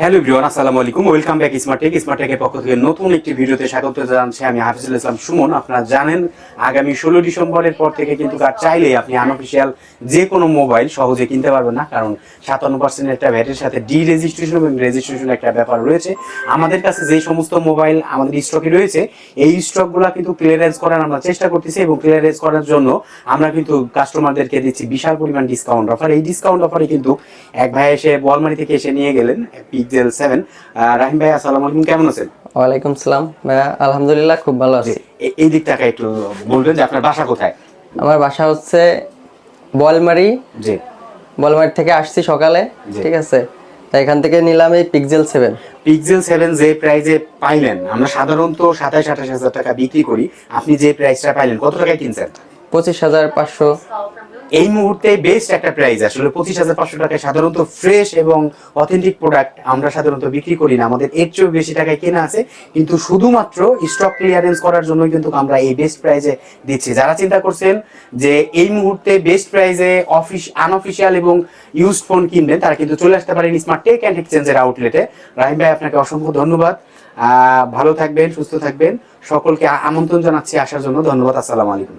Hello everyone আসসালামু আলাইকুম। Welcome back smart tech smart টেকের পক্ষ থেকে নতুন একটি ভিডিওতে স্বাগত জানাচ্ছি আমি হাফিজুল ইসলাম সুমন। আপনারা জানেন, আগামী ষোলো ডিসেম্বরের পর থেকে কিন্তু আর চাইলেই আপনি আনঅফিসিয়াল যে কোনো মোবাইল সহজে কিনতে পারবেন না, কারণ সাতান্ন পার্সেন্ট একটা ভ্যাটের সাথে ডি রেজিস্ট্রেশন এবং রেজিস্ট্রেশন একটা ব্যাপার রয়েছে। আমাদের কাছে যে সমস্ত মোবাইল আমাদের স্টকে রয়েছে, এই স্টকগুলো কিন্তু ক্লিয়ারেন্স করার আমরা চেষ্টা করতেছি এবং ক্লিয়ারেন্স করার জন্য আমরা কিন্তু কাস্টমারদেরকে দিচ্ছি বিশাল পরিমাণ ডিসকাউন্ট অফার এই ডিসকাউন্ট অফারে কিন্তু এক ভাই এসে বলমারি থেকে এসে নিয়ে গেলেন পিকজেল সেভেন রাহিম ভাই আসসালামু আলাইকুম কেমন আছেন? ওয়ালাইকুম সালাম। ভাইয়া আলহামদুলিল্লাহ খুব ভালো আছি। এই দিকটাকে একটু বলবেন যে আপনার বাসা কোথায়? আমার বাসা হচ্ছে বলমারি। জি। বলমারি থেকে আসছি সকালে ঠিক আছে? তা এখান থেকে নিলাম এই পিকজেল সেভেন পিক্সেল সেভেন যে প্রাইজে পাইলেন আমরা সাধারণত সাতাশ আঠাশ হাজার টাকা বিক্রি করি। আপনি যে প্রাইসটা পাইলেন কত টাকায় কিনছেন? পঁচিশ হাজার পাঁচশো। এই মুহূর্তে বেস্ট একটা প্রাইস আসলে পঁচিশ হাজার পাঁচশো টাকায় সাধারণত ফ্রেশ এবং অথেন্টিক প্রোডাক্ট আমরা সাধারণত বিক্রি করি না। আমাদের এর চেয়েও বেশি টাকায় কেনা আছে। কিন্তু শুধুমাত্র স্টক ক্লিয়ারেন্স করার জন্য কিন্তু আমরা এই বেস্ট প্রাইজে দিচ্ছি। যারা চিন্তা করছেন যে এই মুহূর্তে বেস্ট প্রাইজে অফিস আনঅফিসিয়াল এবং ইউজড ফোন কিনবেন, তারা কিন্তু চলে আসতে পারেন স্মার্ট টেক অ্যান্ড এক্সচেঞ্জের আউটলেটে রাহিম ভাই, আপনাকে অসংখ্য ধন্যবাদ। ভালো থাকবেন, সুস্থ থাকবেন। সকলকে আমন্ত্রণ জানাচ্ছি আসার জন্য। ধন্যবাদ, আসসালামু আলাইকুম।